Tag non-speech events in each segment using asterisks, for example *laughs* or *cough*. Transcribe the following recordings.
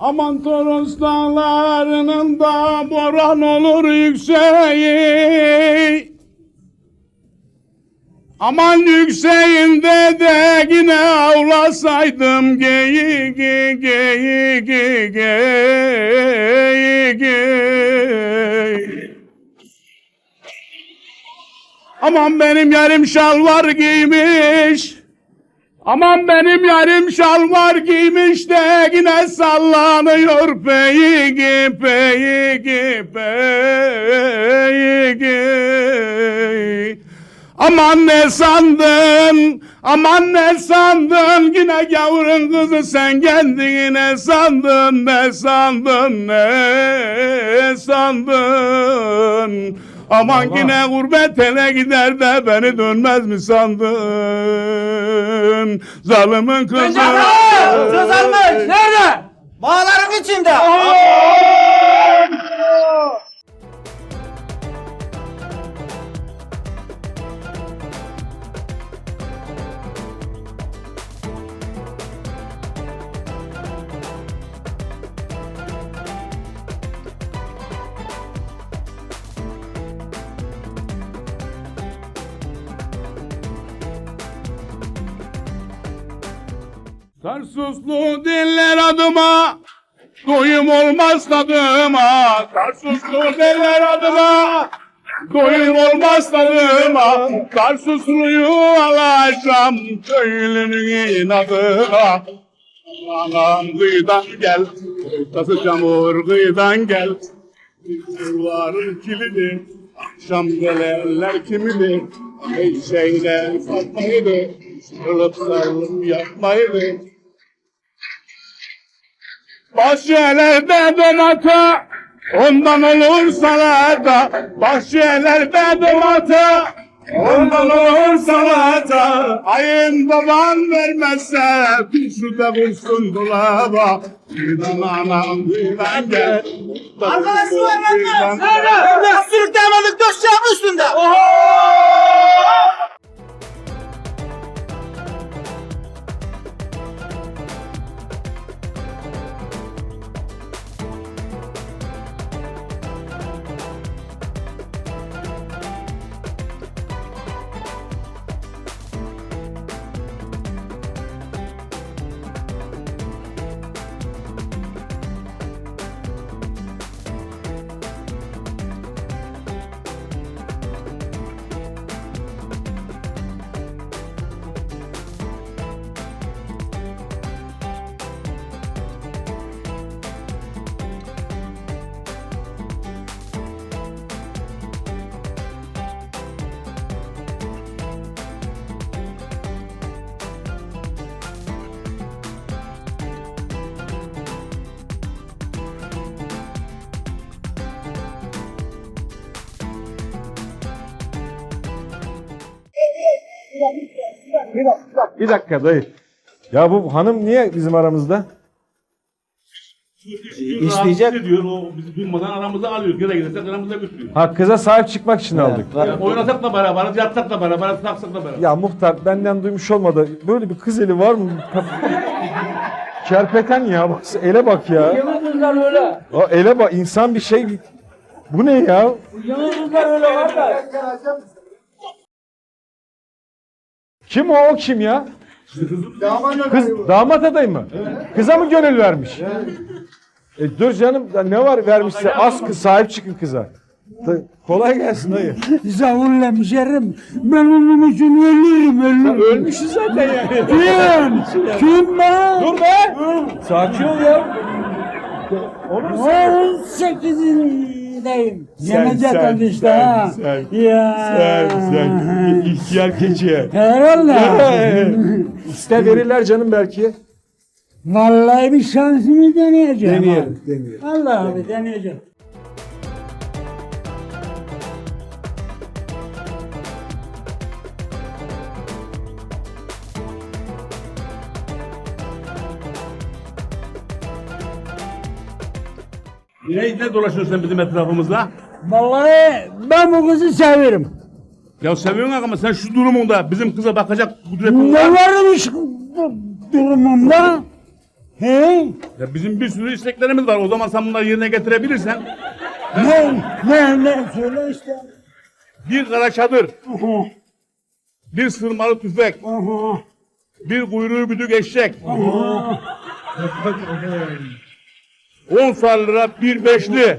Aman Toros dağlarının da boran olur yükseği. Aman yükseğinde de yine avlasaydım geyi geyi geyi geyi geyi geyi. Aman benim yarım şalvar giymiş. Aman benim yarım şalvar giymiş de yine sallanıyor peygi peygi peygi. Aman ne sandın, aman ne sandın yine yavrun kızı sen kendine sandın ne sandın ne sandın. Aman yine gurbet ele gider de beni dönmez mi sandın? Zalimin kızı. Söz almış. Nerede? Bağların içinde. Tarsuslu diller adıma, doyum olmaz tadıma. Tarsuslu diller adıma, doyum olmaz tadıma. Tarsusluyu alacağım, köylünün inadına. Anam kıyıdan gel, tası çamur kıyıdan gel. Varın kilidi, akşam gelenler kimidir? Ey şeyler satmaydı, sarılıp sarılıp yapmaydı. Bahçelerde domata, ondan olur salata. Bahçelerde domata, ondan olur salata. Ayın baban vermezse, bir şu da bulsun dolaba. Birden anam, birden gel. Arkadaşı var Birden- lan. Nerede? Sürüklemedik döşeğin üstünde. Bir dakika dayı. Ya bu hanım niye bizim aramızda? İsteyecek. diyor o bizi durmadan aramıza alıyor. Gene gidersek aramıza götürüyor. Ha kıza sahip çıkmak için aldık. Yani oynasak da beraber, yatsak da beraber, taksak da beraber. Ya muhtar benden duymuş olmadı. Böyle bir kız eli var mı? Kerpeten ya. Bak, ele bak ya. Yıldızlar öyle. O ele bak. insan bir şey. Bu ne ya? Yıldızlar öyle kardeş. Kim o? O kim ya? Damat Kız adayı damat adayı mı? Kıza mı gönül vermiş? E dur canım ne var vermişse az kız sahip çıkın kıza. Da- kolay gelsin dayı. Zavullem şerim. Ben onun için ölürüm ölürüm. Ölmüşsün zaten yani. Kim? Kim ben? Dur be! Sakin ol ya. 18. Neyim? Yemece tanıştı işte, ha. Sen, ya. sen, sen. İhtiyar keçi. Herhalde. İste verirler canım belki. Vallahi bir şansımı deneyeceğim. Deneyelim, deneyelim. Allah abi deneyeceğim. Ne, ne dolaşıyorsun sen bizim etrafımızda? Vallahi ben bu kızı severim. Ya seviyorsun ama sen şu durumunda bizim kıza bakacak kudretin Ne var. varmış bu durumumda? He? Ya bizim bir sürü isteklerimiz var. O zaman sen bunları yerine getirebilirsen Ne? Ne? Ne? Söyle işte. bir kara çadır, Aha, bir sırmalı tüfek, aha, bir kuyruğu büdük eşek, aha. 10 sarlıra bir beşli,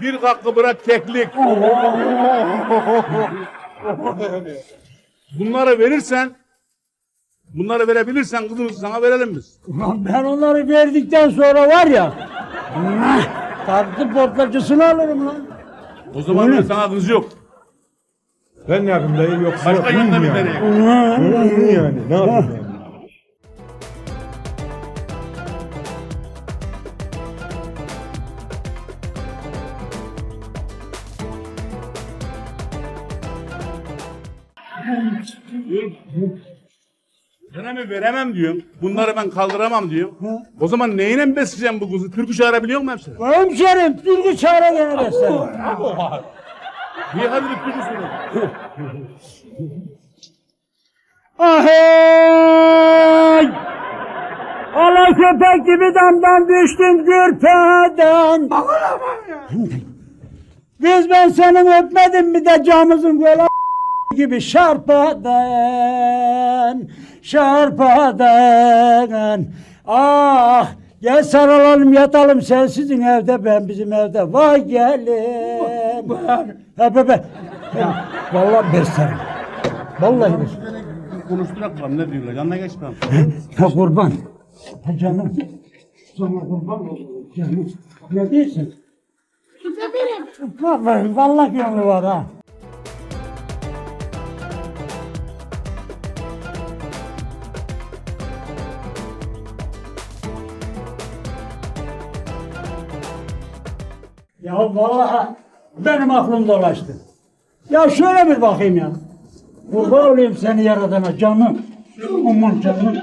bir kakkı bırak keklik. Bunları verirsen, bunları verebilirsen kızımızı sana verelim biz. Ulan ben onları verdikten sonra var ya. Tatlı portacısını alırım lan. O zaman da sana kız yok. Ben ne yapayım dayı yoksa Başka yanına bir. Hı, yani ne yapayım yani? Mi veremem diyorum. Bunları ben kaldıramam diyorum. O zaman neyine besleyeceğim bu kızı? Türkü çağırabiliyor mu hemşire? Hemşerim, Türk'ü çağıra gene beslerim. Bir hadi bir türkü söyle. Ahey! Ala köpek gibi damdan düştüm gürpeden. Biz ben senin öpmedim mi de camımızın böyle gibi şarpadan, şarpadan. Ah, gel sarılalım yatalım sen sizin evde ben bizim evde. Vay gelin. Ha be be. Vallahi beslerim. Vallahi beslerim. Konuşturak bakalım ne diyorlar. Yanına geç bakalım. Ya kurban. Ha canım. Sana kurban olayım canım. Ne diyorsun? benim. Vallahi, vallahi yolu var ha. Ya vallahi benim aklım dolaştı. Ya şöyle bir bakayım ya. Kurban olayım seni yaradana canım. Aman canım.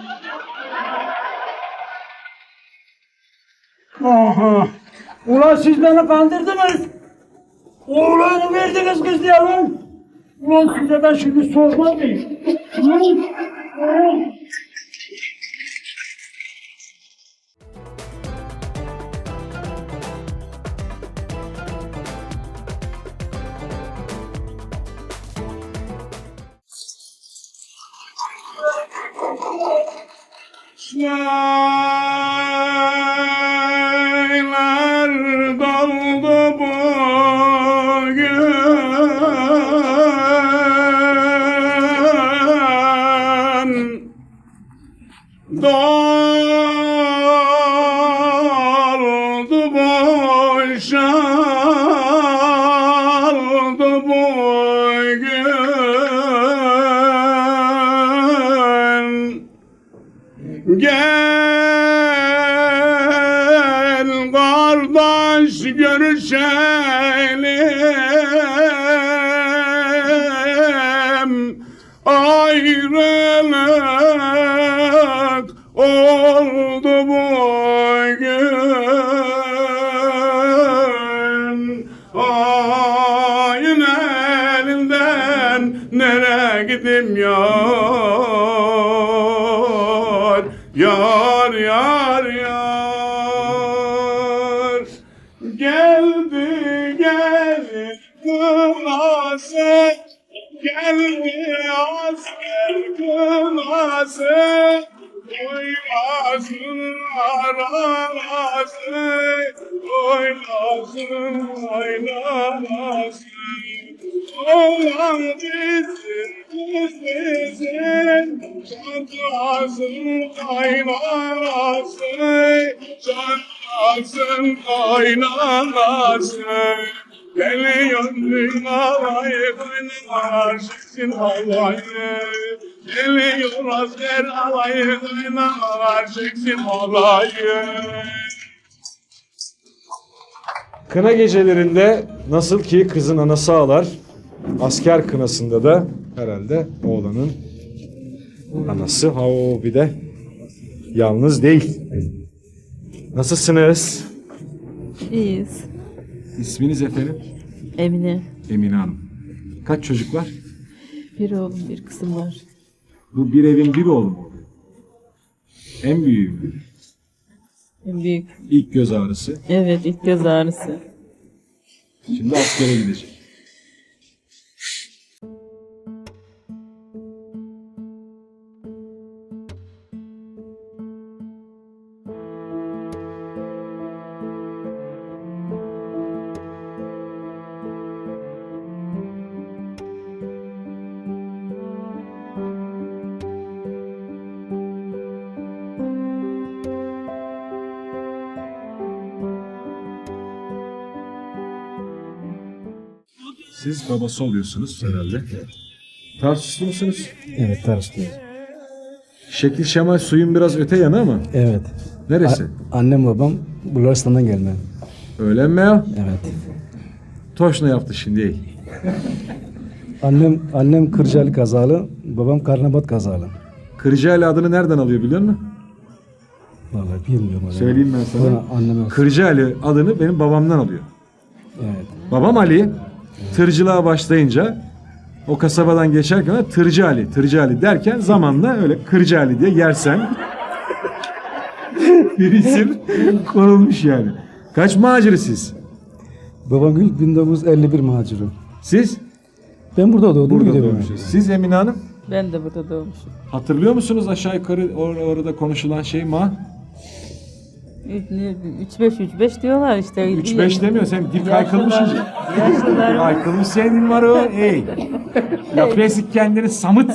Aha. Ulan siz beni kandırdınız. Oğlanı verdiniz kız diye lan. Ulan size ben şimdi sormaz mıyım? い。Gel kardeş görüşelim. Ayrılık oldu bugün Ayın elinden nereye gideyim yar Yar yar yar. Geldi geldi kınası Geldi asker kınası Oylasınlar arası Oylasın oynanası Olan bizim bizim Çatlasın kaynanası Çatlasın kaynanası Geliyor dünyayı kaynalar çıksın alayı Geliyor asker alayı kaynalar çıksın alayı Kına gecelerinde nasıl ki kızın anası ağlar, asker kınasında da herhalde oğlanın anası ha o bir de yalnız değil. Nasılsınız? İyiyiz. İsminiz efendim? Emine. Emine Hanım. Kaç çocuk var? Bir oğlum bir kızım var. Bu bir evin bir oğlu mu? En büyüğü. En büyük. İlk göz ağrısı. Evet ilk göz ağrısı. Şimdi askere gidecek. Siz babası oluyorsunuz herhalde. Tarsuslu musunuz? Evet Tarsu'dayız. Şekil şemal suyun biraz öte yanı ama. Evet. Neresi? Annem babam Bulgaristan'dan gelme. Öyle mi ya? Evet. Toş ne yaptı şimdi? Annem annem Kırcalı kazalı, babam Karnabat kazalı. Kırcaali adını nereden alıyor biliyor musun? Vallahi bilmiyorum. onu. Söyleyeyim ben sana. Anneme Kırcaali adını benim babamdan alıyor. Evet. Babam Ali tırcılığa başlayınca o kasabadan geçerken de Tırcı Ali, Tırcı Ali derken zamanla öyle Kırcı Ali diye yersen *laughs* bir isim konulmuş yani. Kaç maciri siz? Babam Gül 1951 maciri. Siz? Ben burada doğdum. Burada doğmuşsunuz. Siz Emine Hanım? Ben de burada doğmuşum. Hatırlıyor musunuz aşağı yukarı or- orada konuşulan şey ma? 3-5-3-5 diyorlar işte. 3-5 demiyor sen dip kaykılmışsın. Yaşlılar, Kaykılmış senin var o. Ey. Ya klasik kendini samıt.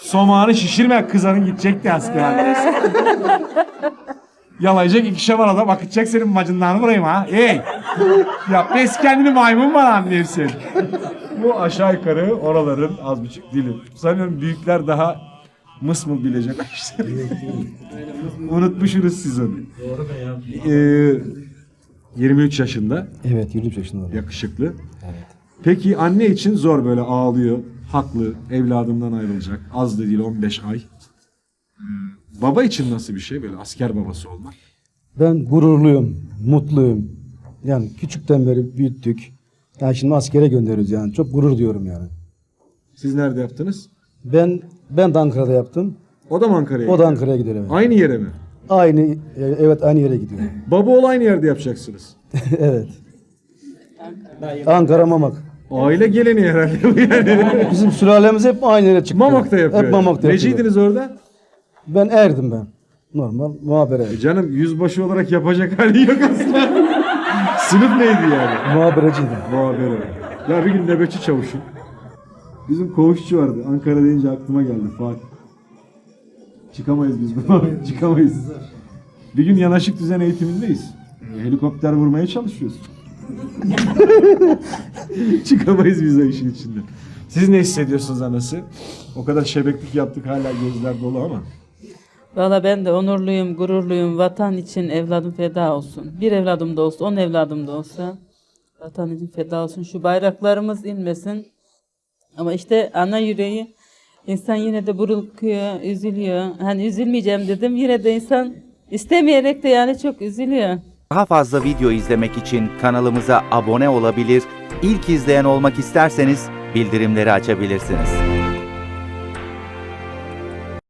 Somağını şişirme kızarın gidecekti asker. Yalayacak iki şamarada bakacak senin macınlarını vurayım ha. Ey. Ya pes kendini maymun var anlıyorsun. Bu aşağı yukarı oraların az buçuk dili. Sanıyorum büyükler daha mıs mı bilecek *laughs* işte. Unutmuşsunuz siz onu. Ee, 23 yaşında Evet 23 yaşında yakışıklı. Peki anne için zor böyle ağlıyor. Haklı evladından ayrılacak. Az da değil 15 ay. Baba için nasıl bir şey böyle asker babası olmak? Ben gururluyum, mutluyum. Yani küçükten beri büyüttük. Yani şimdi askere gönderiyoruz yani. Çok gurur diyorum yani. Siz nerede yaptınız? Ben ben de Ankara'da yaptım. O da mı Ankara'ya? O da? Ankara'ya evet. Aynı yere mi? Aynı e, evet aynı yere gidiyor. Baba ol aynı yerde yapacaksınız. *laughs* evet. Ankara Mamak. Aile geleneği herhalde bu yani. Bizim sülalemiz hep aynı yere çıktı. Mamak'ta yapıyor. Hep Mamak'ta yapıyor. Neciydiniz orada? Ben erdim ben. Normal muhabere. E canım yüzbaşı olarak yapacak hali yok aslında. *laughs* Sınıf neydi yani? Muhabereciydim. Muhabere. Ya bir gün nöbetçi çavuşum. Bizim koğuşçu vardı. Ankara deyince aklıma geldi Fatih. Çıkamayız biz buradan. Çıkamayız. Bir gün yanaşık düzen eğitimindeyiz. Helikopter vurmaya çalışıyoruz. *laughs* Çıkamayız biz o işin içinden. Siz ne hissediyorsunuz anası? O kadar şebeklik yaptık hala gözler dolu ama. Valla ben de onurluyum, gururluyum. Vatan için evladım feda olsun. Bir evladım da olsa, on evladım da olsa. Vatan için feda olsun. Şu bayraklarımız inmesin. Ama işte ana yüreği insan yine de burulkuyor, üzülüyor. Hani üzülmeyeceğim dedim. Yine de insan istemeyerek de yani çok üzülüyor. Daha fazla video izlemek için kanalımıza abone olabilir, ilk izleyen olmak isterseniz bildirimleri açabilirsiniz.